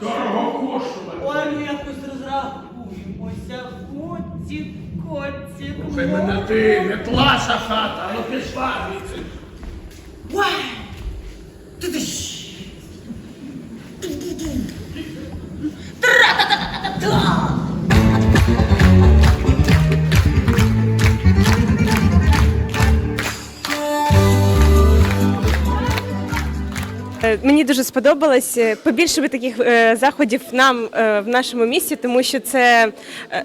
Дорого коштувати. Ой, ну якось розрахуємося. Котик, котик. Хай мене ти, не тлаша хата, ну пішла звідси. Ой! Ти ти ж! Мені дуже сподобалось е, побільше би таких е, заходів нам е, в нашому місті, тому що це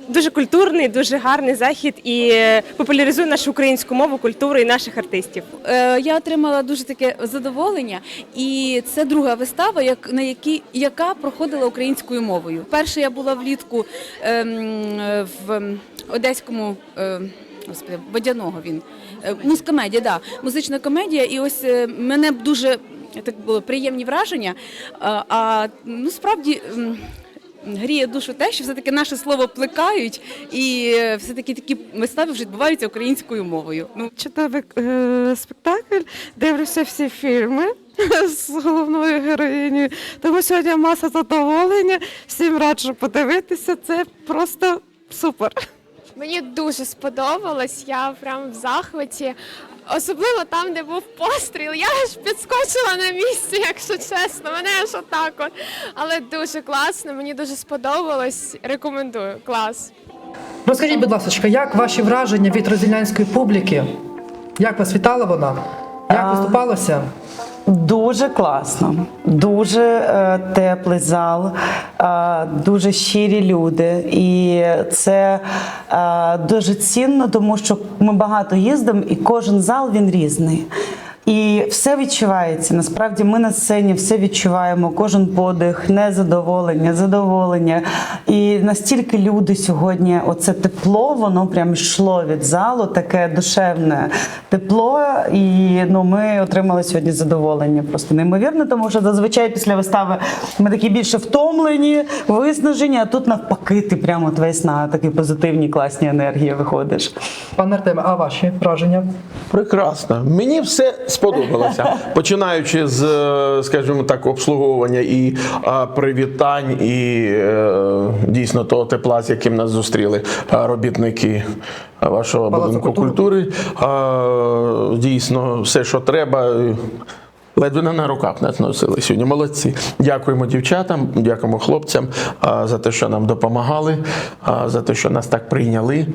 дуже культурний, дуже гарний захід і популяризує нашу українську мову, культуру і наших артистів. Я отримала дуже таке задоволення, і це друга вистава, як на якій яка проходила українською мовою. Перше я була влітку ем, в одеському. Господи, водяного він музкомедія, да, музична комедія. І ось мене дуже так було приємні враження. А, а ну справді. Гріє душу те, що все-таки наше слово плекають, і е, все-таки такі вистави вже відбуваються українською мовою. Ну, Чудовий е, спектакль. Дивлюся всі фільми з головною героїнею. Тому сьогодні маса задоволення. Всім раджу подивитися. Це просто супер. Мені дуже сподобалось, я прям в захваті. Особливо там, де був постріл. Я аж підскочила на місці, якщо чесно. Мене аж отак от. Але дуже класно, мені дуже сподобалось. Рекомендую. Клас. Розкажіть, будь ласка, як ваші враження від розділянської публіки? Як вас вітала вона? Як виступалося? Дуже класно, дуже е, теплий зал, е, дуже щирі люди. І це е, дуже цінно, тому що ми багато їздимо, і кожен зал він різний. І все відчувається. Насправді ми на сцені все відчуваємо, кожен подих, незадоволення, задоволення. І настільки люди сьогодні, оце тепло, воно прям йшло від залу, таке душевне тепло. І ну, ми отримали сьогодні задоволення. Просто неймовірно, тому що зазвичай після вистави ми такі більше втомлені, виснажені, а тут навпаки, ти прямо от весь на такі позитивні, класні енергії виходиш. Пане Артеме, а ваші враження? Прекрасно. Мені все сподобалося. Починаючи з, е, скажімо так, обслуговування і а, привітань, і е, дійсно того тепла, з яким нас зустріли робітники вашого Палацу будинку культури. культури. А, дійсно, все, що треба. Ледве не на руках нас носили сьогодні. Молодці. Дякуємо дівчатам, дякуємо хлопцям за те, що нам допомагали, за те, що нас так прийняли.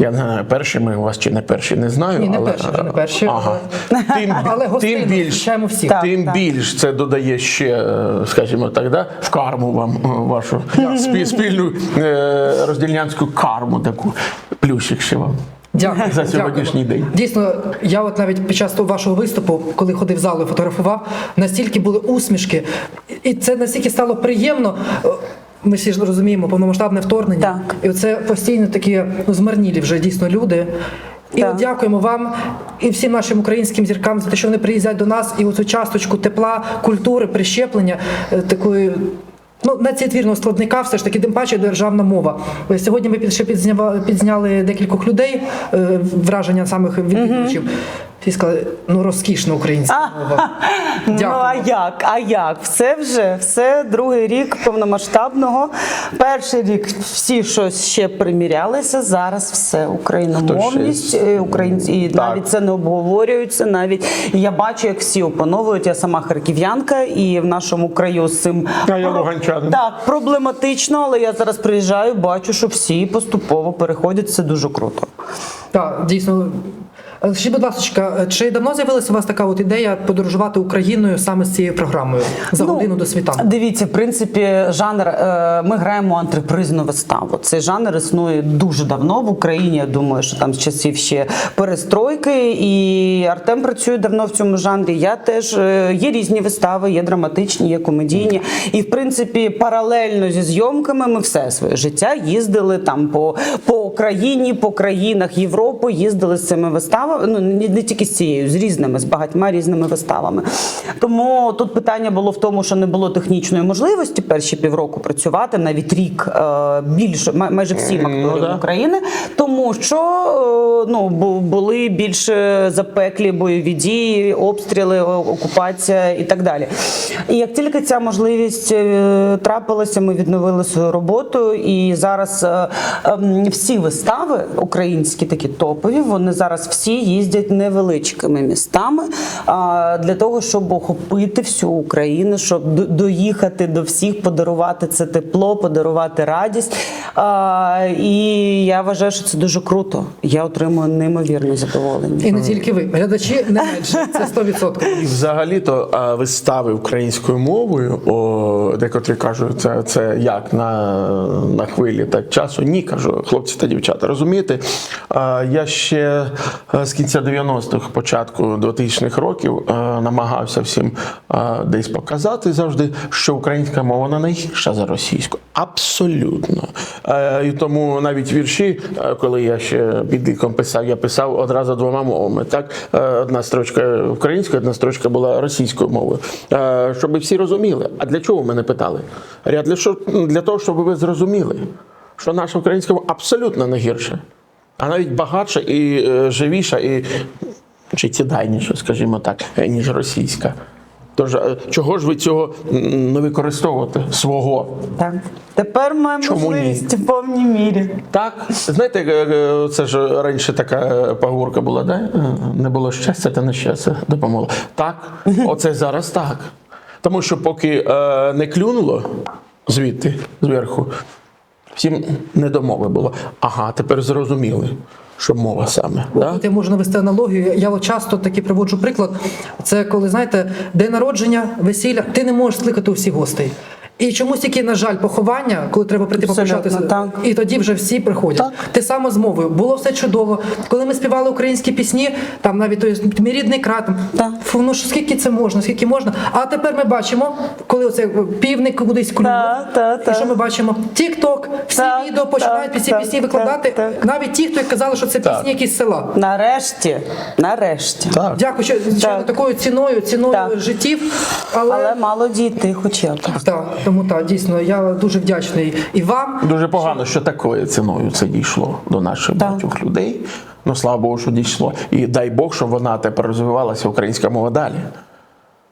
Я не знаю, перші ми у вас чи не перші, не знаю. Ні, не але, перші, вже не перші, Ага. Тим, Але гостей тим більш, всіх. Так, тим так. більш це додає ще, е, скажімо так, да, в карму вам е, вашу спі- спільну е, роздільнянську карму таку. Плюсик ще вам. Дякую За сьогоднішній дякую. день. Дійсно, я от навіть під час того вашого виступу, коли ходив в залу і фотографував, настільки були усмішки, і це настільки стало приємно. Ми всі ж розуміємо повномасштабне вторгнення. Так. І оце постійно такі ну, змарнілі вже дійсно люди. І Так. от дякуємо вам і всім нашим українським зіркам за те, що вони приїздять до нас і оцю часточку тепла, культури, прищеплення е, такої. Ну, націтвірного складника все ж таки, тим паче державна мова. Сьогодні ми ще підзняли, підзняли декількох людей, е, враження самих відвідувачів. Всі сказали, ну розкішна українська мова. Ну а як? А як? Все вже, все другий рік повномасштабного. Перший рік всі щось ще примірялися. Зараз все україномовність, е, українці і Так. навіть це не обговорюється. Навіть І я бачу, як всі опановують. Я сама харків'янка, і в нашому краю з цим А я луганчанин. так проблематично, але я зараз приїжджаю, бачу, що всі поступово переходять. Це дуже круто. Так, дійсно. Е, Скажіть, будь ласка, чи давно з'явилася у вас така от ідея подорожувати Україною саме з цією програмою за Ну, годину до світанку? Дивіться, в принципі, жанр. е, Ми граємо антрепризну виставу. Цей жанр існує дуже давно в Україні. Я думаю, що там з часів ще перестройки. І Артем працює давно в цьому жанрі. Я теж е, є різні вистави, є драматичні, є комедійні. І в принципі, паралельно зі зйомками ми все своє життя їздили там по, по Україні, по країнах Європи, їздили з цими виставами. Вистава, ну не, не тільки з цією, з різними, з багатьма різними виставами. Тому тут питання було в тому, що не було технічної можливості перші півроку працювати, навіть рік е, більше, май- майже всім акторам да. України, тому що е, ну були більш запеклі бойові дії, обстріли, окупація і так далі. І як тільки ця можливість е, трапилася, ми відновили свою роботу. І зараз е, ем, всі вистави українські, такі топові, вони зараз всі їздять невеличкими містами а, для того, щоб охопити всю Україну, щоб доїхати до всіх, подарувати це тепло, подарувати радість. А, і я вважаю, що це дуже круто. Я отримую неймовірне задоволення. І не тільки ви, глядачі не менше, це 100%. І взагалі-то вистави українською мовою, о, декотрі кажуть, це, це як на, на хвилі так часу. Ні, кажу, хлопці та дівчата, розумієте? А, я ще а, з кінця 90-х, початку 2000-х років намагався всім десь показати завжди, що українська мова вона найгірша за російську. Абсолютно. Е, І тому навіть вірші, е, коли я ще підлітком писав, я писав одразу двома мовами. Так, Е, одна строчка українською, одна строчка була російською мовою. Е, Щоб всі розуміли. А для чого мене питали? Я для, що, для того, щоб ви зрозуміли, що наша українська мова абсолютно не гірша, а навіть багатша і е, живіша, і життєдайніша, скажімо так, е, ніж російська. Тож е, чого ж ви цього не використовувати свого? Так. Тепер маємо Чому ні? можливість в повній мірі. Так, знаєте, це ж раніше така поговорка була, да? Е, не було щастя, та нещастя допомогло. Так, оце зараз так. Тому що поки е, не клюнуло звідти, зверху, всім мови було. Ага, тепер зрозуміли, що мова саме. Да? Я можу навести аналогію. Я от часто таки приводжу приклад. Це коли знаєте, день народження, весілля, ти не можеш скликати усіх гостей. І чомусь тільки, на жаль, поховання, коли треба прийти попрощатися, так. і тоді вже всі приходять. Те саме з мовою. Було все чудово. Коли ми співали українські пісні, там навіть той мій рідний край, там, Так. фу, ну скільки це можна, скільки можна. А тепер ми бачимо, коли оце півник кудись клюнув, Так, так, і що ми бачимо? Тік-ток, всі Так, відео починають так, ці так, пісні викладати. так. Навіть ті, хто казали, що це пісні якісь села. Нарешті, нарешті. Так. Дякую, що звичайно Так. такою ціною, ціною Так. життів. Але, Але мало дійти, хоча б. так, тому так, дійсно, я дуже вдячний і вам. Дуже погано, що такою ціною це дійшло до наших багатьох людей. Ну, слава Богу, що дійшло. І дай Бог, щоб вона тепер розвивалася, українська мова далі.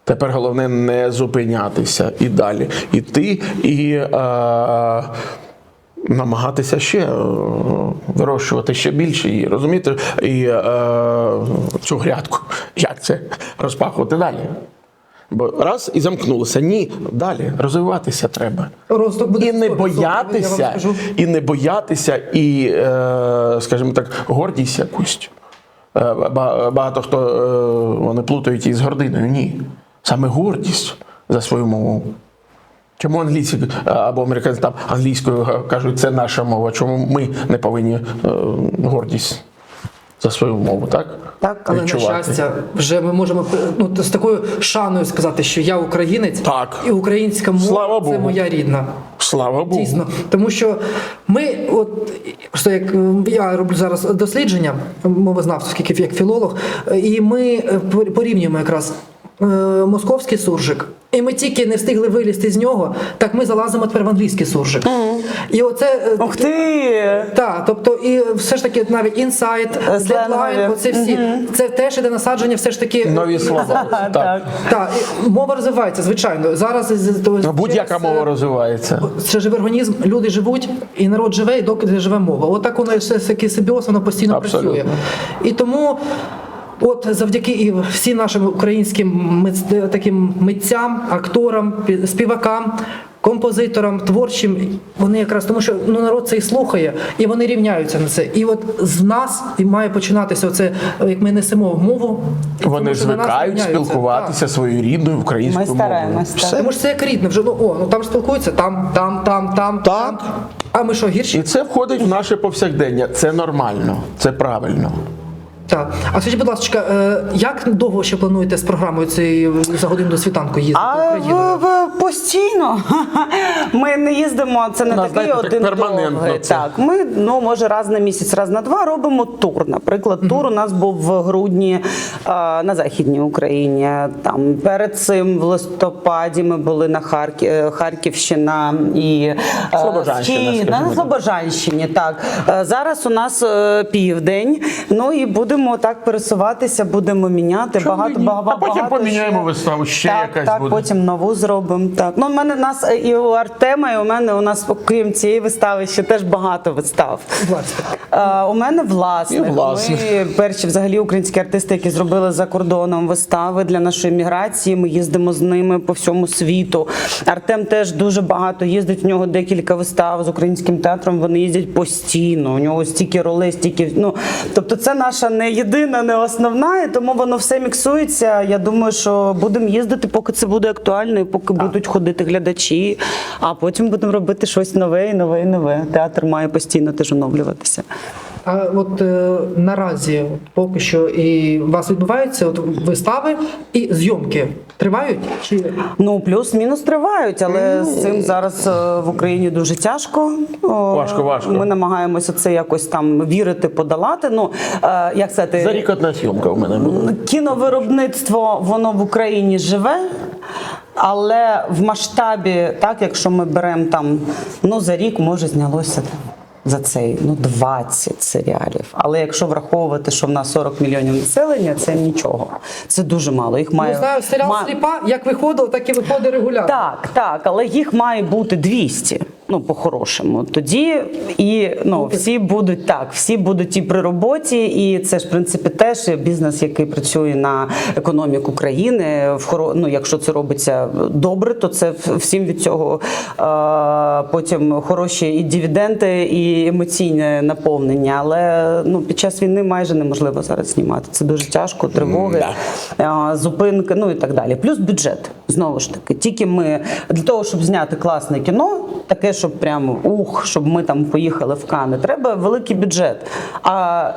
Тепер головне не зупинятися і далі іти і е, намагатися ще е, вирощувати ще більше її, розумієте? І е, цю грядку, як це розпахувати далі. Бо раз і замкнулося. Ні, далі розвиватися треба. Розвиток буде І не 100%, я вам боятися, і не боятися, і, скажімо так, гордість якусь. Е, Багато хто е, вони плутають її з гординою. Ні. Саме гордість за свою мову. Чому англійці е, або американці там англійською кажуть, це наша мова? Чому ми не повинні гордість за свою мову, так? Так, Але на щастя, вже ми можемо ну, з такою шаною сказати, що я українець Так. і українська мова Слава це моя рідна. Слава Богу. Дійсно, тому що ми, от просто як я роблю зараз дослідження мовознавців, як філолог, е, і ми е, порівнюємо якраз московський суржик. І ми тільки не встигли вилізти з нього, так ми залазимо тепер в англійський суржик. І оце е, Ух ти! так, тобто і все ж таки навіть інсайт, Е, дедлайн, оце всі це теж іде насадження, все ж таки Нові слова. Так. Так. Так, мова розвивається, звичайно. Зараз Ну, Будь-яка через, мова е, розвивається. це живий організм, люди живуть, і народ живе, і доки живе мова. Отак воно все таки симбіоз, воно постійно Абсолютно. працює. І тому. От завдяки і всім нашим українським таким митцям, акторам, пі- співакам, композиторам, творчим, вони якраз тому, що ну народ це і слухає, і вони рівняються на це. І от з нас і має починатися оце, як ми несемо мову. Вони тому звикають спілкуватися своєю рідною Ми українською мовою. так. Все. Тому що це як рідне вже ну о, ну там спілкуються, там, там, там, там. Так. там. А ми що, гірші? І це входить в наше повсякдення. Це нормально, це правильно. Так. А скажіть, будь ласка, е, як довго ще плануєте з програмою цієї за годину до світанку їздити А в, в, постійно ми не їздимо. Це не нас, такий знаєте, так один перманентно довгий. це. Так, ми ну може раз на місяць, раз на два робимо тур. Наприклад, тур у нас був в грудні а, на західній Україні. Там перед цим в листопаді ми були на Харків, Харківщина і Слобожанщина, на. Слобожанщині. Так Е, зараз у нас е, південь. Ну і будемо так пересуватися, будемо міняти Чому багато ні? багато. А потім багато поміняємо ще. виставу, ще так, якась так, буде. потім нову зробимо. Так. Ну, у мене нас е, і у Артема, і у мене у нас, окрім цієї вистави, ще теж багато вистав. Власне. Е, у мене власник. І власник. Ми перші взагалі українські артисти, які зробили за кордоном вистави для нашої міграції. Ми їздимо з ними по всьому світу. Артем теж дуже багато їздить. У нього декілька вистав з українським театром. Вони їздять постійно. У нього стільки ролей, стільки. Ну тобто, це наша не єдина, не основна, і тому воно все міксується. Я думаю, що будемо їздити, поки це буде актуально, і поки будуть ходити глядачі. А потім будемо робити щось нове і нове і нове. Театр має постійно теж оновлюватися. А от е, наразі поки що і у вас відбуваються от вистави і зйомки тривають? Чи Ну, плюс-мінус тривають, але з цим зараз е, в Україні дуже тяжко. Важко, важко. Ми намагаємося це якось там вірити, подолати. Ну, е, як сказати, За рік одна зйомка у мене була. кіновиробництво воно в Україні живе. Але в масштабі, так, якщо ми беремо там, ну за рік може знялося там за цей ну 20 серіалів. Але якщо враховувати, що в нас 40 мільйонів населення, це нічого. Це дуже мало. Їх має ну, знаю, серіал ма- сліпа, як виходило, так і виходить регулярно. так, так, але їх має бути 200. Ну, по-хорошому. Тоді і ну всі будуть так, всі будуть і при роботі, і це ж в принципі теж бізнес, який працює на економіку країни. В хоро... ну, якщо це робиться добре, то це всім від цього е, потім хороші і дивіденди, і емоційне наповнення. Але ну під час війни майже неможливо зараз знімати. Це дуже тяжко, тривоги, е, зупинки, ну і так далі. Плюс бюджет знову ж таки. Тільки ми для того, щоб зняти класне кіно, таке, щоб прямо ух, щоб ми там поїхали в Кани, треба великий бюджет. А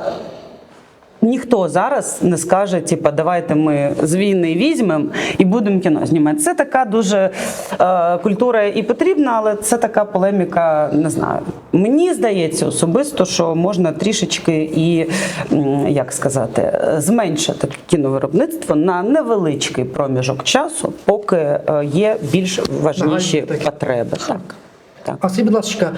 Ніхто зараз не скаже, типа, давайте ми з війни візьмемо і будемо кіно знімати. Це така дуже е, культура і потрібна, але це така полеміка. Не знаю. Мені здається особисто, що можна трішечки і як сказати, зменшити кіновиробництво на невеличкий проміжок часу, поки е, є більш такі. потреби. Так. Так. А скажіть, будь ласка,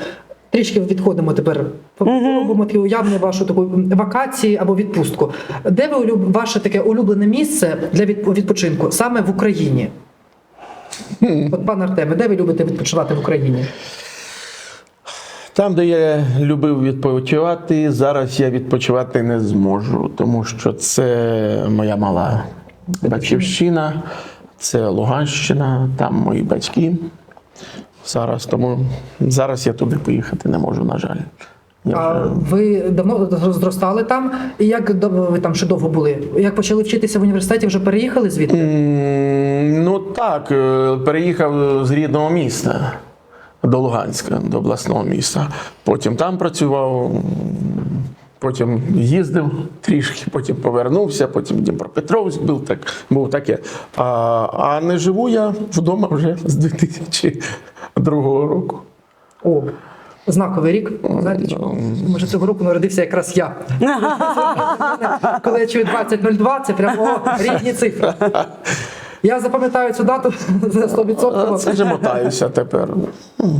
трішки відходимо тепер. Робимо таке уявлення вашу таку вакації або відпустку. Де ви улюб... ваше таке улюблене місце для відпочинку саме в Україні? От пан Артеме, де ви любите відпочивати в Україні? Там, де я любив відпочивати, зараз я відпочивати не зможу, тому що це моя мала батьківщина, це Луганщина, там мої батьки. Зараз тому зараз я туди поїхати не можу, на жаль. Я А вже... ви давно зростали там? І як ви там ще довго були? Як почали вчитися в університеті, вже переїхали звідти? М, Ну так, е, переїхав з рідного міста до Луганська, до обласного міста. Потім там працював, потім їздив трішки, потім повернувся, потім Дніпропетровськ був так, був таке. А, а не живу я вдома вже з 2002 року. О, знаковий рік. Знаєте, чому? Може, цього року народився якраз я. Коли я чую 2002, це прямо о, рідні цифри. Я запам'ятаю цю дату за 100%. Це вже мотаюся тепер.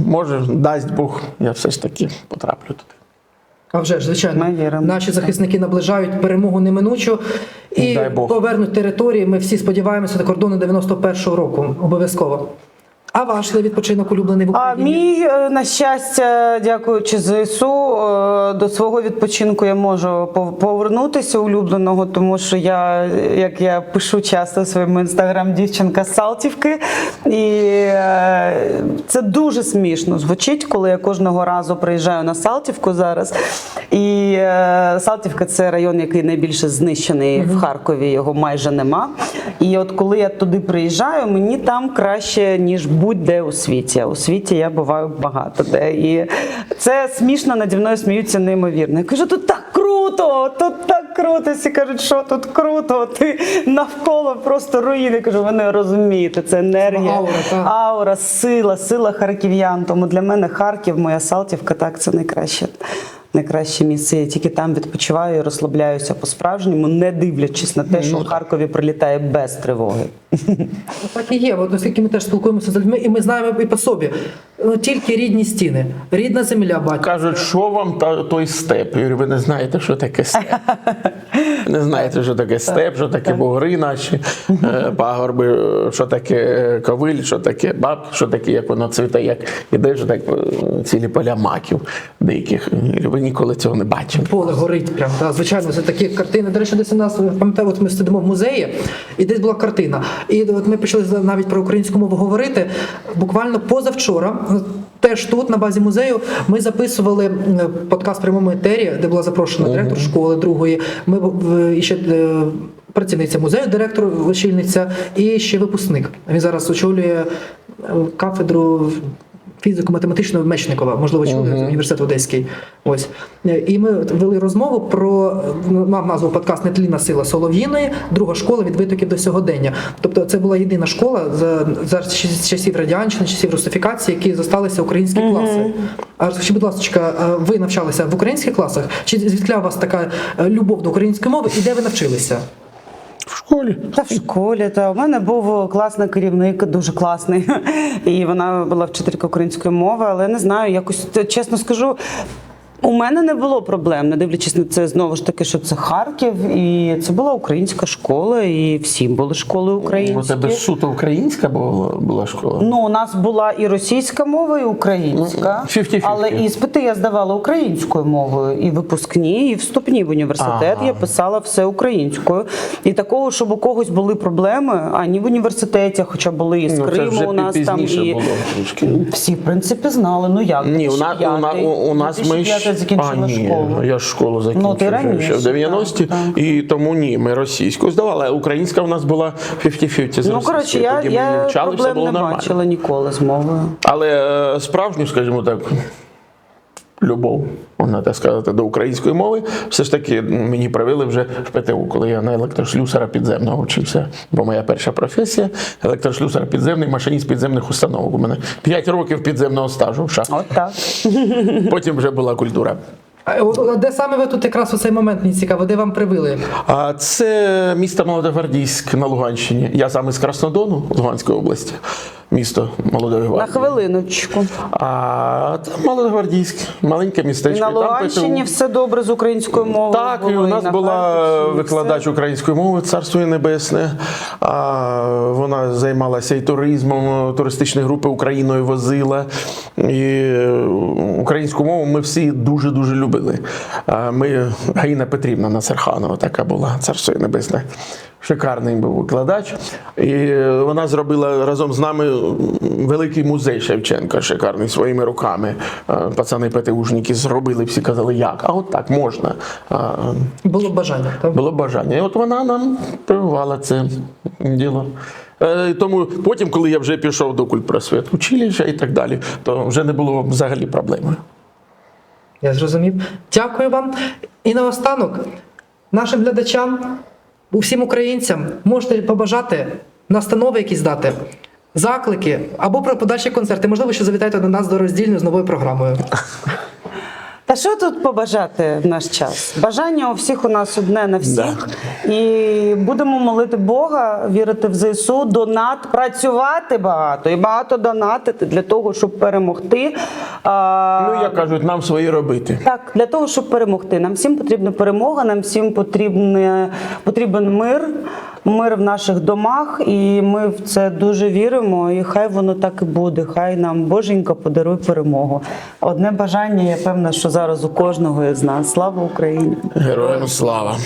Може, дасть Бог, я все ж таки потраплю туди. А вже ж, звичайно, Ми віримо. наші захисники наближають перемогу неминучу і Дай Бог. повернуть території. Ми всі сподіваємося до кордону 91-го року. Обов'язково. А ваш відпочинок улюблений в А мій, е, на щастя, дякуючи ЗСУ, е, до свого відпочинку я можу пов- повернутися улюбленого, тому що я, як я пишу часто в своєму інстаграм, дівчинка з Салтівки. І е, це дуже смішно звучить, коли я кожного разу приїжджаю на Салтівку зараз. І Салтівка це район, який найбільше знищений в Харкові, його майже нема. І от коли я туди приїжджаю, мені там краще, ніж будь-де у світі. А у світі я буваю багато де. І це смішно наді мною сміються неймовірно. Я кажу, тут так круто, тут так круто. Всі кажуть, що тут круто. Ти навколо просто руїни. Я кажу, ви не розумієте, це енергія, Аура, аура, сила, сила харків'ян. Тому для мене Харків, моя Салтівка, так це найкраще. Найкраще місце. Я тільки там відпочиваю і розслабляюся по-справжньому, не дивлячись на те, що в Харкові прилітає без тривоги. Так і є. Оскільки ми теж спілкуємося з людьми, і ми знаємо і по собі. Ну, Тільки рідні стіни, рідна земля, батько. Кажуть, що вам та, той степ? Я говорю, ви не знаєте, що таке степ. Не знаєте, що таке степ, що таке бугри наші, е, пагорби, е, що таке е, ковиль, що таке баб, що таке, як воно цвіте, як ідеш, так е, цілі поля маків деяких. Ви ніколи цього не бачили. Поле горить прям. Да, звичайно, це такі картини. До речі, десь у нас пам'ятаю, от ми сидимо в музеї, і десь була картина. І от ми почали навіть про українську мову говорити. Буквально позавчора. Теж тут, на базі музею, ми записували подкаст в прямому етері, де була запрошена директор школи другої. Ми ще е, працівниця музею, директор, очільниця, і ще випускник. Він зараз очолює е, кафедру фізико-математичного Мечникова, можливо, чули університет Одеський. Ось і ми вели розмову про мав назву подкаст Нетліна сила Солов'їної, друга школа від витоків до сьогодення. Тобто, це була єдина школа за, за часів радянщини, часів русифікації, які зосталися українські класи. А скажіть, будь ласка, ви навчалися в українських класах? Чи звідкля у вас така е, любов до української мови, і де ви навчилися? В школі. Та в школі, та у мене був класний керівник, дуже класний. І вона була вчителька української мови, але не знаю, якось чесно скажу. У мене не було проблем, не дивлячись на це знову ж таки, що це Харків, і це була українська школа, і всі були школи У тебе суто українська була, була школа? Ну, у нас була і російська мова, і українська. Ну, 50-50. Але іспити я здавала українською мовою. І випускні, і вступні в університет Ага. я писала все українською. І такого, щоб у когось були проблеми, ані в університеті, хоча були і з Ну, Криму вже у нас там і було всі, в принципі, знали. Ну як Ні, у нас, у, на, у, у нас ми 2005 ж- закінчила а, ні, школу. Я ж школу закінчив Ну, ти раніше, ще в 90-ті, так, так. і тому ні, ми російську здавали, українська в нас була 50-50 з Ну, коротше, я, Тоді я вивчали, проблем було не нормально. бачила ніколи з мовою. Але е, справжню, скажімо так, любов, можна так сказати, до української мови, все ж таки мені привили вже в ПТУ, коли я на електрошлюсера підземного вчився. Бо моя перша професія електрошлюсер підземний, машиніст підземних установок. У мене 5 років підземного стажу в. От так. Потім вже була культура. Де саме ви тут якраз у цей момент мені цікаво, де вам привили? А це місто Молодогвардійськ на Луганщині. Я сам із Краснодону, Луганської області, місто Молодої На хвилиночку. А там Молодогвардійськ, маленьке містечко. на і там Луганщині ПТУ. все добре з українською мовою. Так, і у нас на була викладач української мови, царство небесне. А вона займалася і туризмом, туристичні групи Україною возила. І е, українську мову ми всі дуже дуже любили. Ми Гаїна Петрівна Насерханова така була, царство небесне. Шикарний був викладач. І вона зробила разом з нами великий музей Шевченка, шикарний своїми руками. Е, Пацани ПТУшники зробили, всі казали, як? А от так можна. Було бажання, так? Було бажання. І от вона нам прививала це діло. Е, Тому потім, коли я вже пішов до культпросвіт училища і так далі, то вже не було взагалі проблеми. Я зрозумів. Дякую вам. І наостанок, нашим глядачам, усім українцям можете побажати настанови якісь дати, заклики або про подальші концерти. Можливо, що завітаєте до нас до роздільної з новою програмою. Та що тут побажати в наш час? Бажання у всіх у нас одне на всіх. І будемо молити Бога, вірити в ЗСУ, донат, працювати багато і багато донатити для того, щоб перемогти. А, Ну, як кажуть, нам свої робити. Так, для того, щоб перемогти. Нам всім потрібна перемога, нам всім потрібне, потрібен мир, мир в наших домах, і ми в це дуже віримо. І хай воно так і буде. Хай нам Боженька подарує перемогу. Одне бажання, я певна, що зараз у кожного із нас. Слава Україні! Героям слава!